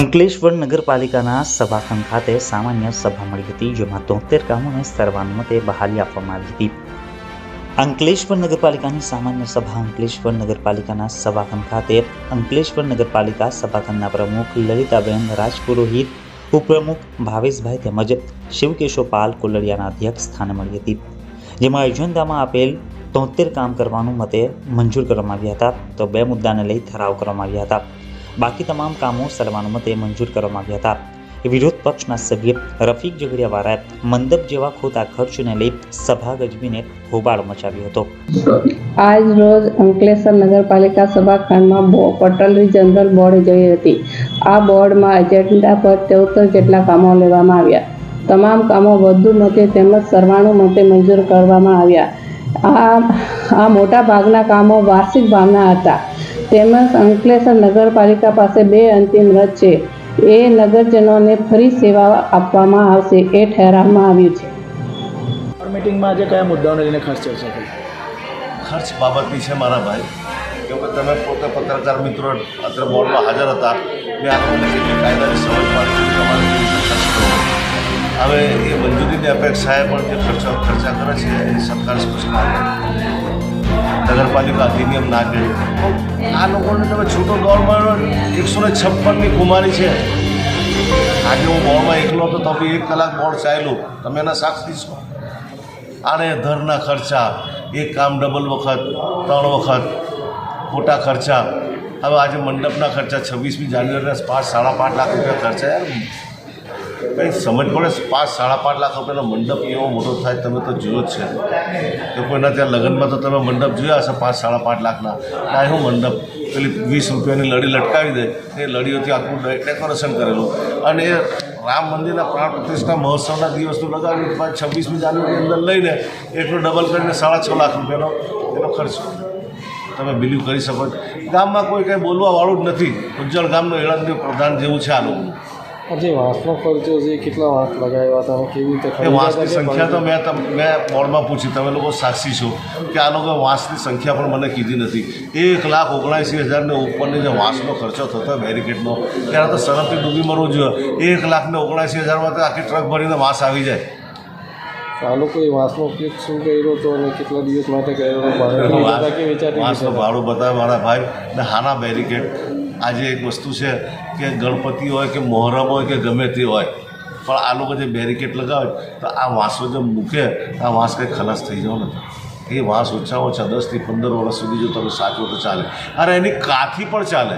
અંકલેશ્વર નગરપાલિકાના સભાખંડ ખાતે સામાન્ય સભા મળી હતી, જેમાં તોતેર કામોને સર્વાનુમતે બહાલી આપવામાં આવી હતી. અંકલેશ્વર નગરપાલિકાની સામાન્ય સભા અંકલેશ્વર નગરપાલિકાના સભાખંડ ખાતે અંકલેશ્વર નગરપાલિકા સભાખંડના પ્રમુખ લલિતાબેન રાજપુરોહિત, ઉપપ્રમુખ ભાવેશભાઈ તેમજ શિવકેશોપાલ કોલડિયાના અધ્યક્ષ સ્થાને મળી હતી. જેમાં એજન્ડામાં આપેલ તોતેર કામ કરવાનું મતે મંજૂર કરવામાં આવ્યા હતા. તો બે મુદ્દાને લઈ ઠરાવ કરવામાં આવ્યા હતા. બાકી તમામ કામો સર્વાનુમતે મંજૂર કરવામાં આવ્યા હતા. વિરોધ પક્ષના સભ્ય રફીક ઝઘડિયાવાળાએ મંડપ જેવા ખોટા ખર્ચને લઈ સભા ગજવીને હોબાળો મચાવ્યો હતો. આજ રોજ અંકલેશ્વર નગરપાલિકા સભાખંડમાં પટોરી જનરલ બોર્ડ જઈ હતી. આ બોર્ડમાં એજન્ડા પર ચૌદ જેટલા કામો લેવામાં આવ્યા. તમામ કામો વધુ મતે તેમજ સરવાણુ મતે મંજૂર કરવામાં આવ્યા. આ આ મોટા ભાગના કામો વાર્ષિક ભાવના હતા. તેમજ અંકલેશ્વર નગરપાલિકા પાસે બે અંતિમ રથ છે. એ નગરજનોને ફરી સેવા આપવામાં આવશે એ ઠેરવવામાં આવ્યું છે. મિટિંગમાં આજે કયા મુદ્દાઓને લઈને ખાસ ચર્ચા થઈ? ખર્ચ બાબતની છે મારા ભાઈ. કેમ કે તમે પોતે પત્રકાર મિત્રો અત્રે બોર્ડમાં હાજર હતા મેં આપણને કેટલી કાયદાની સમજ પાડી તમારે ખર્ચ હવે એ મંજૂરીની અપેક્ષાએ પણ જે ખર્ચો ખર્ચા કરે છે એ સરકાર સ્પષ્ટ કરે. નગરપાલિકા અધિનિયમ ના કહે. આ લોકોને તમે છૂટો દોડમાં એકસો ને છપ્પનની કુમારી છે. આજે હું બોર્ડમાં એકલો હતો, તો બી એક કલાક બોર્ડ ચાલ્યું. તમે એના સાક્ષી છો? આને ધરના ખર્ચા, એક કામ ડબલ વખત, ત્રણ વખત, ખોટા ખર્ચા. હવે આજે મંડપના ખર્ચા છવ્વીસમી જાન્યુઆરીના પાંચ સાડા પાંચ લાખ રૂપિયા ખર્ચા. કંઈ સમજ પડે, પાંચ, સાડા પાંચ લાખ રૂપિયાનો મંડપ એવો મોટો થાય, તમે તો જોયો જ છે. તો કોઈના ત્યાં લગ્નમાં તો તમે મંડપ જોયા હશે પાંચ, સાડા પાંચ લાખના. ના એવું મંડપ? પેલી વીસ રૂપિયાની લડી લટકાવી દે. એ લડીઓથી આખું ડેકોરેશન કરેલું. અને એ રામ મંદિરના પ્રાણ પ્રતિષ્ઠા મહોત્સવના દિવસનું લગાવ્યું પાંચ, છવ્વીસમી જાન્યુઆરી અંદર લઈને એટલું ડબલ કરીને સાડા છ લાખ રૂપિયાનો એનો ખર્ચ. તમે બિલીવ કરી શકો. ગામમાં કોઈ કંઈ બોલવાવાળું જ નથી. ઉજ્જળ ગામનો એળંદી પ્રધાન જેવું છે આ લોકોનું આજે વાંસનો ખર્ચો છે કેટલા વાંસ લગાવ્યા તમે કેવી રીતે વાંસની સંખ્યા તો મેં તમ મેં બોર્ડમાં પૂછી તમે લોકો સાક્ષી છો કે આ લોકો વાંસની સંખ્યા પણ મને કીધી નથી. એક લાખ ઓગણસી હજારને ઉપરની જે વાંસનો ખર્ચો થતો બેરિકેડનો ત્યારે તો સરફથી ડૂબી મરવું જોઈએ. એક લાખને ઓગણસી હજારમાં તો આખી ટ્રક ભરીને વાંસ આવી જાય. આ લોકોએ વાંસનો ઉપયોગ શું કર્યો હતો અને કેટલા દિવસ માટે કર્યો વાંસનું ભાડું બતાવે મારા ભાઈ ને હાના બેરિકેડ. આજે એક વસ્તુ છે કે ગણપતિ હોય કે મોહરમ હોય કે ગમે તે હોય, પણ આ લોકો જે બેરિકેડ લગાવે, તો આ વાંસો જે મૂકે આ વાંસ કંઈ ખલાસ થઈ જાવ ને એ વાંસ ઓછામાં ઓછા દસથી પંદર વર્ષ સુધી જો તમે સાચવો તો ચાલે. અરે એની કાથી પણ ચાલે.